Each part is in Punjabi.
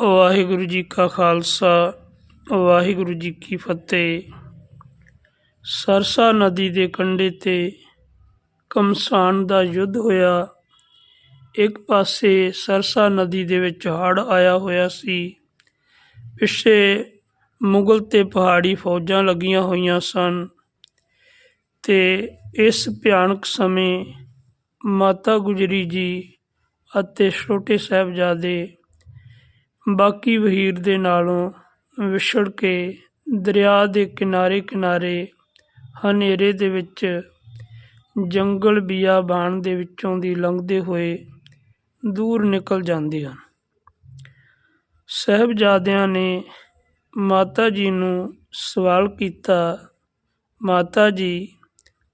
ਵਾਹਿਗੁਰੂ ਜੀ ਕਾ ਖਾਲਸਾ, ਵਾਹਿਗੁਰੂ ਜੀ ਕੀ ਫਤਿਹ। ਸਰਸਾ ਨਦੀ ਦੇ ਕੰਢੇ ਤੇ ਕਮਸਾਨ ਦਾ ਯੁੱਧ ਹੋਇਆ। ਇੱਕ ਪਾਸੇ ਸਰਸਾ ਨਦੀ ਦੇ ਵਿੱਚ ਹੜ੍ਹ ਆਇਆ ਹੋਇਆ ਸੀ। ਪਿੱਛੇ ਮੁਗਲ ਤੇ ਪਹਾੜੀ ਫੌਜਾਂ ਲੱਗੀਆਂ ਹੋਈਆਂ ਸਨ ਤੇ ਇਸ ਭਿਆਨਕ ਸਮੇਂ ਮਾਤਾ ਗੁਜਰੀ ਜੀ ਅਤੇ ਛੋਟੇ ਸਾਹਿਬਜ਼ਾਦੇ ਬਾਕੀ ਵਹੀਰ ਦੇ ਨਾਲੋਂ ਵਿਛੜ ਕੇ ਦਰਿਆ ਦੇ ਕਿਨਾਰੇ ਕਿਨਾਰੇ ਹਨੇਰੇ ਦੇ ਵਿੱਚ ਜੰਗਲ ਬਿਆਬਾਨ ਦੇ ਵਿੱਚੋਂ ਦੀ ਲੰਘਦੇ ਹੋਏ ਦੂਰ ਨਿਕਲ ਜਾਂਦੇ ਹਨ। ਸਾਹਿਬਜ਼ਾਦਿਆਂ ਨੇ ਮਾਤਾ ਜੀ ਨੂੰ ਸਵਾਲ ਕੀਤਾ, ਮਾਤਾ ਜੀ,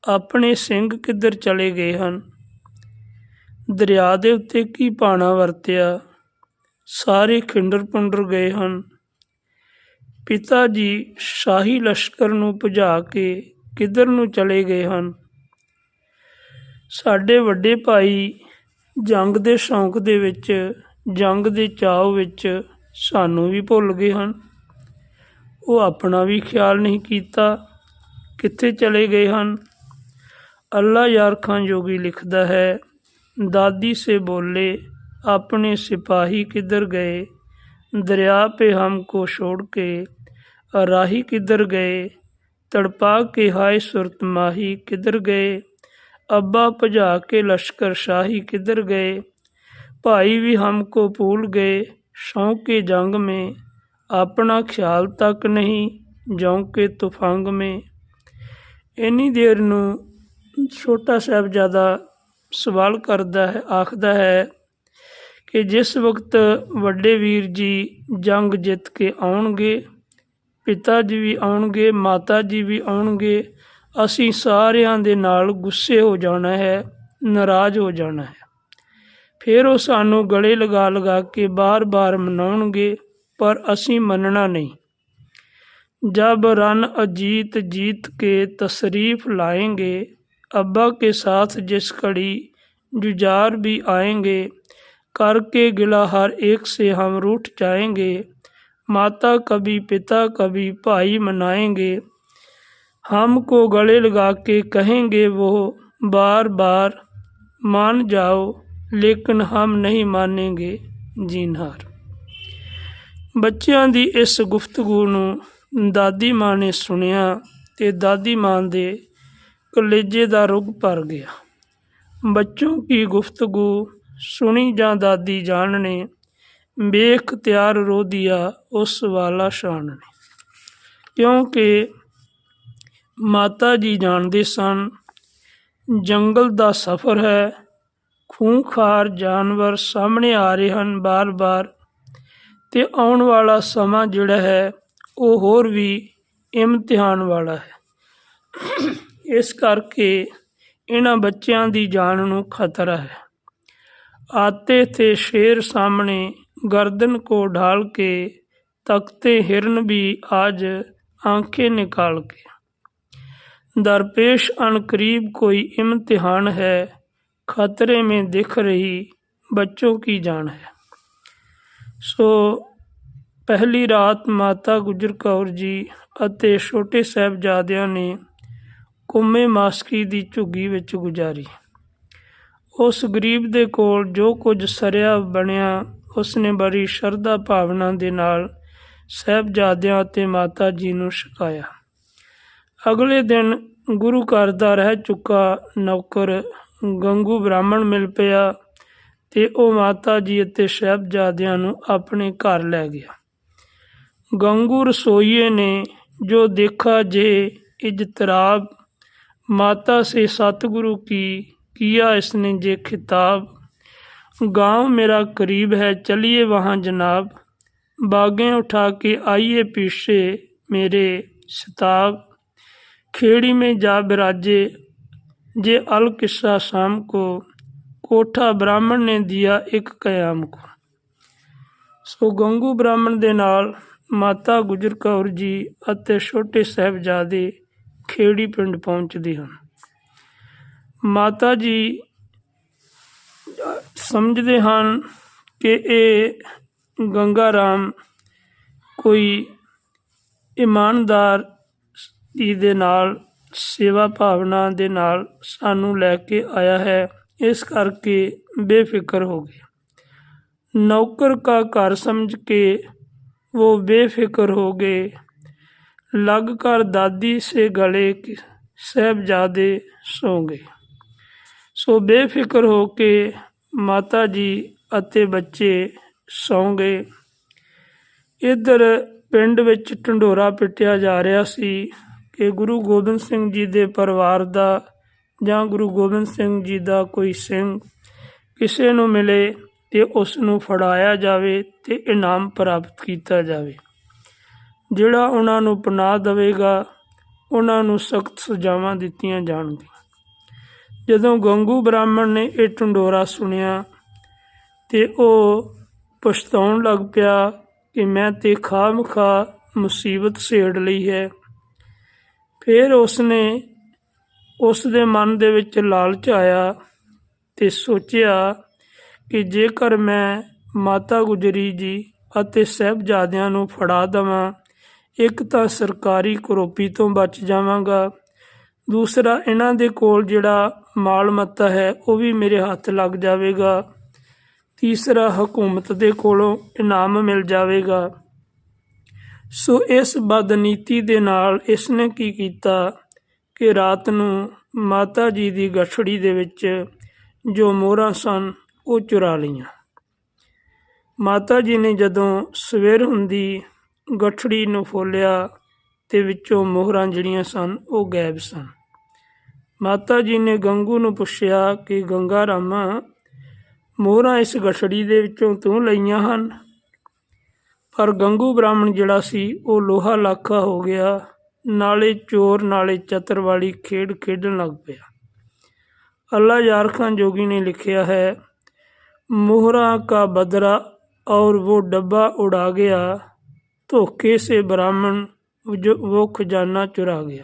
ਆਪਣੇ ਸਿੰਘ ਕਿੱਧਰ ਚਲੇ ਗਏ ਹਨ? ਦਰਿਆ ਦੇ ਉੱਤੇ ਕੀ ਪਾਣਾ ਵਰਤਿਆ? ਸਾਰੇ ਖਿੰਡਰ ਪੁੰਡਰ ਗਏ ਹਨ। ਪਿਤਾ ਜੀ ਸ਼ਾਹੀ ਲਸ਼ਕਰ ਨੂੰ ਭਜਾ ਕੇ ਕਿੱਧਰ ਨੂੰ ਚਲੇ ਗਏ ਹਨ? ਸਾਡੇ ਵੱਡੇ ਭਾਈ ਜੰਗ ਦੇ ਸ਼ੌਂਕ ਦੇ ਵਿੱਚ, ਜੰਗ ਦੇ ਚਾਅ ਵਿੱਚ ਸਾਨੂੰ ਵੀ ਭੁੱਲ ਗਏ ਹਨ। ਉਹ ਆਪਣਾ ਵੀ ਖਿਆਲ ਨਹੀਂ ਕੀਤਾ, ਕਿੱਥੇ ਚਲੇ ਗਏ ਹਨ? ਅੱਲਾ ਯਾਰ ਖਾਨ ਜੋਗੀ ਲਿਖਦਾ ਹੈ, ਦਾਦੀ ਸੇ ਬੋਲੇ अपने सिपाही किधर गए दरिया पे हमको छोड़ के राही किधर गए तड़पा के हाय सुरत माही किधर गए अब्बा भजा के लश्कर शाही किधर गए भाई भी हमको भूल गए शौक के जंग में अपना ख्याल तक नहीं जौं के तुफंग में ਇੰਨੀ ਦੇਰ ਨੂੰ ਛੋਟਾ ਸਾਹਿਬਜ਼ਾਦਾ ਸਵਾਲ ਕਰਦਾ ਹੈ ਆਖਦਾ ਹੈ ਕਿ ਜਿਸ ਵਕਤ ਵੱਡੇ ਵੀਰ ਜੀ ਜੰਗ ਜਿੱਤ ਕੇ ਆਉਣਗੇ ਪਿਤਾ ਜੀ ਵੀ ਆਉਣਗੇ ਮਾਤਾ ਜੀ ਵੀ ਆਉਣਗੇ ਅਸੀਂ ਸਾਰਿਆਂ ਦੇ ਨਾਲ ਗੁੱਸੇ ਹੋ ਜਾਣਾ ਹੈ ਨਾਰਾਜ਼ ਹੋ ਜਾਣਾ ਹੈ ਫਿਰ ਉਹ ਸਾਨੂੰ ਗਲੇ ਲਗਾ ਲਗਾ ਕੇ ਬਾਰ-ਬਾਰ ਮਨਾਉਣਗੇ ਪਰ ਅਸੀਂ ਮੰਨਣਾ ਨਹੀਂ जब रन अजीत जीत के तशरीफ लाएंगे अब्बा के साथ जिस कड़ी जुजार भी आएंगे करके गिला हर एक से हम रूठ जाएंगे माता कभी पिता कभी भाई मनाएंगे हमको गले लगा के कहेंगे वो बार बार मान जाओ लेकिन हम नहीं मानेंगे जीनहार ਬੱਚਿਆਂ ਦੀ ਇਸ ਗੁਫ਼ਤਗੂ ਨੂੰ ਦਾਦੀ ਮਾਂ ਨੇ ਸੁਣਿਆ ਤੇ ਦਾਦੀ ਮਾਂ ਦੇ ਕਲੇਜੇ ਦਾ ਰੁਗ ਭਰ ਗਿਆ ਬੱਚੋਂ ਕੀ ਗੁਫ਼ਤਗੂ ਸੁਣੀ ਜਾਂ ਦਾਦੀ ਜਾਣ ਨੇ ਬੇਖਤਿਆਰ ਰੋ ਦਿਆ ਉਸ ਵਾਲਾ ਸ਼ਾਨ ਨੇ ਕਿਉਂਕਿ ਮਾਤਾ ਜੀ ਜਾਣਦੇ ਸਨ, ਜੰਗਲ ਦਾ ਸਫ਼ਰ ਹੈ, ਖੂੰਖਾਰ ਜਾਨਵਰ ਸਾਹਮਣੇ ਆ ਰਹੇ ਹਨ ਬਾਰ-ਬਾਰ, ਤੇ ਆਉਣ ਵਾਲਾ ਸਮਾਂ ਜਿਹੜਾ ਹੈ, ਉਹ ਹੋਰ ਵੀ ਇਮਤਿਹਾਨ ਵਾਲਾ ਹੈ। ਇਸ ਕਰਕੇ ਇਹਨਾਂ ਬੱਚਿਆਂ ਦੀ ਜਾਨ ਨੂੰ ਖਤਰਾ ਹੈ। आते थे शेर सामने गर्दन को ढाल के तकते हिरन भी आज आंखें निकाल के दरपेश अनकरीब कोई इम्तिहान है खतरे में दिख रही बच्चों की जान है ਸੋ ਪਹਿਲੀ ਰਾਤ ਮਾਤਾ ਗੁਜਰ ਕੌਰ ਜੀ ਅਤੇ ਛੋਟੇ ਸਹਿਬਜ਼ਾਦਿਆਂ ਨੇ ਕੁੰਮੇ ਮਾਸਕੀ ਦੀ ਝੁੱਗੀ ਵਿੱਚ ਗੁਜ਼ਾਰੀ ਉਸ ਗਰੀਬ ਦੇ ਕੋਲ ਜੋ ਕੁਝ ਸਰਿਆ ਬਣਿਆ, ਉਸਨੇ ਬੜੀ ਸ਼ਰਧਾ ਭਾਵਨਾ ਦੇ ਨਾਲ ਸਹਿਬਜ਼ਾਦਿਆਂ ਅਤੇ ਮਾਤਾ ਜੀ ਨੂੰ ਸ਼ਿਕਾਇਆ ਅਗਲੇ ਦਿਨ ਗੁਰੂ ਘਰ ਦਾ ਰਹਿ ਚੁੱਕਾ ਨੌਕਰ ਗੰਗੂ ਬ੍ਰਾਹਮਣ ਮਿਲ ਪਿਆ ਤੇ ਉਹ ਮਾਤਾ ਜੀ ਅਤੇ ਸਹਿਬਜ਼ਾਦਿਆਂ ਨੂੰ ਆਪਣੇ ਘਰ ਲੈ ਗਿਆ। ਗੰਗੂ ਰਸੋਈਏ ਨੇ ਜੋ ਦੇਖਾ ਜੇ ਇਜਤਰਾਬ ਮਾਤਾ ਸੇ ਸਤਿਗੁਰੂ ਕੀ किया इसने जे खिताब गांव मेरा करीब है चलिए वहाँ जनाब बागें उठा के आइए पीछे मेरे सिताब खेड़ी में जा बिराजे जे अल किस्सा शाम को ਕੋਠਾ ਬ੍ਰਾਹਮਣ ਨੇ ਦਿਆ ਇੱਕ ਕਿਆਮ ਕੋ ਸੋ ਗੰਗੂ ਬ੍ਰਾਹਮਣ ਦੇ ਨਾਲ ਮਾਤਾ ਗੁਜਰ ਕੌਰ ਜੀ ਅਤੇ ਛੋਟੇ ਸਾਹਿਬਜ਼ਾਦੇ ਖੇੜੀ ਪਿੰਡ ਪਹੁੰਚਦੇ ਹਨ ਮਾਤਾ ਜੀ, ਸਮਝਦੇ ਹਨ ਕਿ ਇਹ ਗੰਗਾ ਰਾਮ ਕੋਈ ਇਮਾਨਦਾਰ ਦੀ ਦੇ ਨਾਲ, ਸੇਵਾ ਭਾਵਨਾ ਦੇ ਨਾਲ ਸਾਨੂੰ ਲੈ ਕੇ ਆਇਆ ਹੈ। ਇਸ ਕਰਕੇ ਬੇਫਿਕਰ ਹੋ ਗਏ। ਨੌਕਰ ਦਾ ਘਰ ਸਮਝ ਕੇ ਉਹ ਬੇਫਿਕਰ ਹੋ ਗਏ। ਲੱਗ ਕਰ ਦਾਦੀ ਸੇ ਗਲੇ ਸਹਿਬਜ਼ਾਦੇ ਸੌ ਗਏ। ਸੋ ਬੇਫਿਕਰ ਹੋ ਕੇ ਮਾਤਾ ਜੀ ਅਤੇ ਬੱਚੇ ਸੌਂ ਗਏ। ਇੱਧਰ ਪਿੰਡ ਵਿੱਚ ਢੰਡੋਰਾ ਪਿੱਟਿਆ ਜਾ ਰਿਹਾ ਸੀ ਕਿ ਗੁਰੂ ਗੋਬਿੰਦ ਸਿੰਘ ਜੀ ਦੇ ਪਰਿਵਾਰ ਦਾ ਜਾਂ ਗੁਰੂ ਗੋਬਿੰਦ ਸਿੰਘ ਜੀ ਦਾ ਕੋਈ ਸਿੰਘ ਕਿਸੇ ਨੂੰ ਮਿਲੇ ਤੇ ਉਸ ਨੂੰ ਫੜਾਇਆ ਜਾਵੇ ਤੇ ਇਨਾਮ ਪ੍ਰਾਪਤ ਕੀਤਾ ਜਾਵੇ। ਜਿਹੜਾ ਉਹਨਾਂ ਨੂੰ ਪਨਾਹ ਦੇਵੇਗਾ, ਉਹਨਾਂ ਨੂੰ ਸਖਤ ਸਜ਼ਾਵਾਂ ਦਿੱਤੀਆਂ ਜਾਣਗੀਆਂ। ਜਦੋਂ ਗੰਗੂ ਬ੍ਰਾਹਮਣ ਨੇ ਇਹ ਟੰਡੋਰਾ ਸੁਣਿਆ ਤੇ ਉਹ ਪਛਤਾਉਣ ਲੱਗ ਪਿਆ ਕਿ ਮੈਂ ਤੇ ਖਾਮਖਾ ਮੁਸੀਬਤ ਸੇੜ ਲਈ ਹੈ। ਫਿਰ ਉਸਨੇ ਉਸ ਦੇ ਮਨ ਦੇ ਵਿੱਚ ਲਾਲਚ ਆਇਆ ਤੇ ਸੋਚਿਆ ਕਿ ਜੇਕਰ ਮੈਂ ਮਾਤਾ ਗੁਜਰੀ ਜੀ ਅਤੇ ਸਹਿਬਜ਼ਾਦਿਆਂ ਨੂੰ ਫੜਾ ਦਵਾਂ, ਇੱਕ ਤਾਂ ਸਰਕਾਰੀ ਕਰੋਪੀ ਤੋਂ ਬਚ ਜਾਵਾਂਗਾ। ਦੂਸਰਾ, ਇਹਨਾਂ ਦੇ ਕੋਲ ਜਿਹੜਾ ਮਾਲ ਮੱਤਾ ਹੈ, ਉਹ ਵੀ ਮੇਰੇ ਹੱਥ ਲੱਗ ਜਾਵੇਗਾ। ਤੀਸਰਾ, ਹਕੂਮਤ ਦੇ ਕੋਲੋਂ ਇਨਾਮ ਮਿਲ ਜਾਵੇਗਾ। ਸੋ ਇਸ ਬਦਨੀਤੀ ਦੇ ਨਾਲ ਇਸ ਨੇ ਕੀ ਕੀਤਾ ਕਿ ਰਾਤ ਨੂੰ ਮਾਤਾ ਜੀ ਦੀ ਗਠੜੀ ਦੇ ਵਿੱਚ ਜੋ ਮੋਹਰਾਂ ਸਨ, ਉਹ ਚੁਰਾ ਲਈਆਂ। ਮਾਤਾ ਜੀ ਨੇ ਜਦੋਂ ਸਵੇਰ ਹੁੰਦੀ ਗਠੜੀ ਨੂੰ ਫੋਲਿਆ, ਤੇ ਵਿੱਚੋਂ ਮੋਹਰਾਂ ਜਿਹੜੀਆਂ ਸਨ, ਉਹ ਗਾਇਬ ਸਨ। ਮਾਤਾ ਜੀ ਨੇ ਗੰਗੂ ਨੂੰ ਪੁੱਛਿਆ ਕਿ ਗੰਗਾ ਰਾਮਾ ਮੋਹਰਾਂ ਇਸ ਗਠੜੀ ਦੇ ਵਿੱਚੋਂ ਤੂੰ ਲਈਆਂ ਹਨ ਪਰ ਗੰਗੂ ਬ੍ਰਾਹਮਣ ਜਿਹੜਾ ਸੀ ਉਹ ਲੋਹਾ ਲਾਖਾ ਹੋ ਗਿਆ ਨਾਲੇ ਚੋਰ ਨਾਲੇ ਚਤਰ ਵਾਲੀ ਖੇਡ ਖੇਡਣ ਲੱਗ ਪਿਆ ਅੱਲਾ ਯਾਰ ਖਾਨ ਜੋਗੀ ਨੇ ਲਿਖਿਆ ਹੈ मोहरा का बदरा और वो डब्बा उड़ा गया ਧੋਖੇ ਸੇ ਬ੍ਰਾਹਮਣ ਜੋ ਉਹ ਖਜ਼ਾਨਾ ਚੁਰਾ ਗਿਆ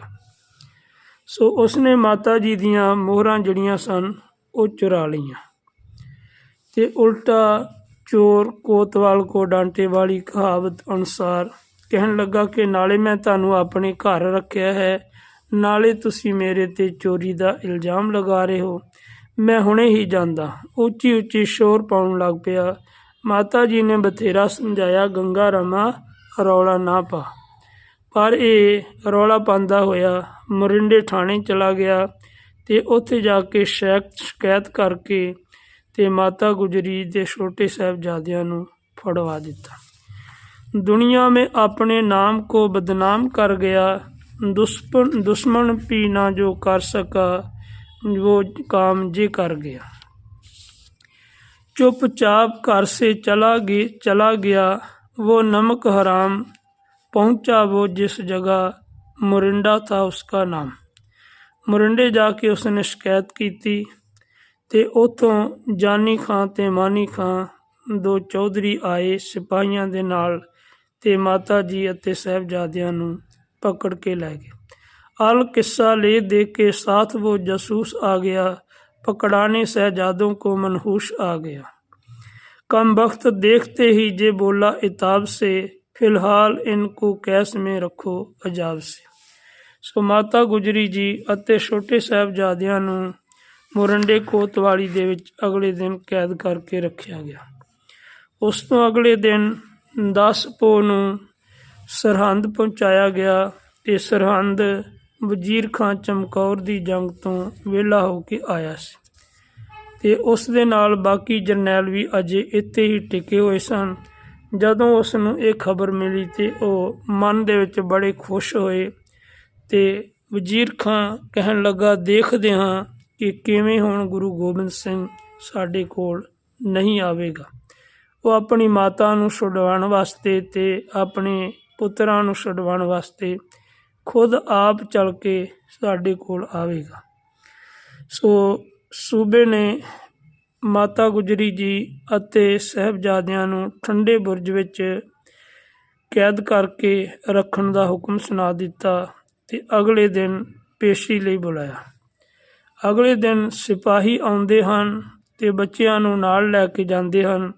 ਸੋ ਉਸਨੇ ਮਾਤਾ ਜੀ ਦੀਆਂ ਮੋਹਰਾਂ ਜਿਹੜੀਆਂ ਸਨ, ਉਹ ਚੁਰਾ ਲਈਆਂ। ਤੇ ਉਲਟਾ ਚੋਰ ਕੋਤਵਾਲ ਕੋ ਡਾਂਟੇ ਵਾਲੀ ਕਹਾਵਤ ਅਨੁਸਾਰ ਕਹਿਣ ਲੱਗਾ ਕਿ ਨਾਲੇ ਮੈਂ ਤੁਹਾਨੂੰ ਆਪਣੇ ਘਰ ਰੱਖਿਆ ਹੈ, ਨਾਲੇ ਤੁਸੀਂ ਮੇਰੇ ਤੇ ਚੋਰੀ ਦਾ ਇਲਜ਼ਾਮ ਲਗਾ ਰਹੇ ਹੋ। ਮੈਂ ਹੁਣੇ ਹੀ ਜਾਂਦਾ। ਉੱਚੀ ਉੱਚੀ ਸ਼ੋਰ ਪਾਉਣ ਲੱਗ ਪਿਆ। ਮਾਤਾ ਜੀ ਨੇ ਬਥੇਰਾ ਸਮਝਾਇਆ, ਗੰਗਾ ਰਮਾ ਰੌਲਾ ਨਾ ਪਾ। ਪਰ ਇਹ ਰੌਲਾ ਪਾਉਂਦਾ ਹੋਇਆ ਮਰਿੰਡੇ ਥਾਣੇ ਚਲਾ ਗਿਆ ਤੇ ਉੱਥੇ ਜਾ ਕੇ ਸ਼ੈਕ ਸ਼ਿਕਾਇਤ ਕਰਕੇ ਤੇ ਮਾਤਾ ਗੁਜਰੀ ਦੇ ਛੋਟੇ ਸਾਹਿਬਜ਼ਾਦਿਆਂ ਨੂੰ ਫੜਵਾ ਦਿੱਤਾ ਦੁਨੀਆ में अपने नाम को बदनाम कर गया दुश्मन दुश्मन भी ना जो कर सका वो काम जे कर गया चुपचाप घर से चला गे चला गया वो नमक हराम पहुंचा वो जिस जगह मोरिंडा था उसका नाम मोरिंडे जाके उसने शिकायत की थी ਤੇ ਉਥੋਂ ਜਾਨੀ ਖਾਂ ਤੇ ਮਾਨੀ ਖਾਂ ਦੋ ਚੌਧਰੀ ਆਏ ਸਿਪਾਹੀਆਂ ਦੇ ਨਾਲ ਤੇ ਮਾਤਾ ਜੀ ਅਤੇ ਸਹਿਬਜ਼ਾਦਿਆਂ ਨੂੰ ਪਕੜ ਕੇ ਲੈ ਗਏ अल किस्सा ले दे के साथ वो जासूस आ गया पकड़ाने शहजादों को मनहूस आ गया कम वक्त देखते ही जे बोला इताब से फिलहाल इनको कैस में रखो अजाब से ਸੋ ਮਾਤਾ ਗੁਜਰੀ ਜੀ ਅਤੇ ਛੋਟੇ ਸਾਹਿਬਜ਼ਾਦਿਆਂ ਨੂੰ ਮੁਰੰਡੇ ਕੋਤਵਾਲੀ ਦੇ ਵਿੱਚ ਅਗਲੇ ਦਿਨ ਕੈਦ ਕਰਕੇ ਰੱਖਿਆ ਗਿਆ ਉਸ ਤੋਂ ਅਗਲੇ ਦਿਨ 10 ਪੋ ਨੂੰ ਸਰਹੰਦ ਪਹੁੰਚਾਇਆ ਗਿਆ ਤੇ ਸਰਹੰਦ ਵਜ਼ੀਰ ਖਾਂ ਚਮਕੌਰ ਦੀ ਜੰਗ ਤੋਂ ਵਿਹਲਾ ਹੋ ਕੇ ਆਇਆ ਸੀ ਤੇ ਉਸ ਦੇ ਨਾਲ ਬਾਕੀ ਜਰਨੈਲ ਵੀ ਅਜੇ ਇੱਥੇ ਹੀ ਟਿਕੇ ਹੋਏ ਸਨ ਜਦੋਂ ਉਸ ਨੂੰ ਇਹ ਖਬਰ ਮਿਲੀ ਤੇ ਉਹ ਮਨ ਦੇ ਵਿੱਚ ਬੜੇ ਖੁਸ਼ ਹੋਏ ਤੇ ਵਜ਼ੀਰ ਖਾਂ ਕਹਿਣ ਲੱਗਾ, ਦੇਖਦੇ ਹਾਂ ਕਿ ਕਿਵੇਂ ਹੁਣ ਗੁਰੂ ਗੋਬਿੰਦ ਸਿੰਘ ਸਾਡੇ ਕੋਲ ਨਹੀਂ ਆਵੇਗਾ। ਉਹ ਆਪਣੀ ਮਾਤਾ ਨੂੰ ਛੁਡਵਾਉਣ ਵਾਸਤੇ ਤੇ ਆਪਣੇ ਪੁੱਤਰਾਂ ਨੂੰ ਛੁਡਵਾਉਣ ਵਾਸਤੇ ਖੁਦ ਆਪ ਚੱਲ ਕੇ ਸਾਡੇ ਕੋਲ ਆਵੇਗਾ। ਸੋ ਸੂਬੇ ਨੇ ਮਾਤਾ ਗੁਜਰੀ ਜੀ ਅਤੇ ਸਾਹਿਬਜ਼ਾਦਿਆਂ ਨੂੰ ਠੰਡੇ ਬੁਰਜ ਵਿੱਚ ਕੈਦ ਕਰਕੇ ਰੱਖਣ ਦਾ ਹੁਕਮ ਸੁਣਾ ਦਿੱਤਾ ਤੇ ਅਗਲੇ ਦਿਨ ਪੇਸ਼ੀ ਲਈ ਬੁਲਾਇਆ। ਅਗਲੇ ਦਿਨ ਸਿਪਾਹੀ ਆਉਂਦੇ ਹਨ ਤੇ ਬੱਚਿਆਂ ਨੂੰ ਨਾਲ ਲੈ ਕੇ ਜਾਂਦੇ ਹਨ।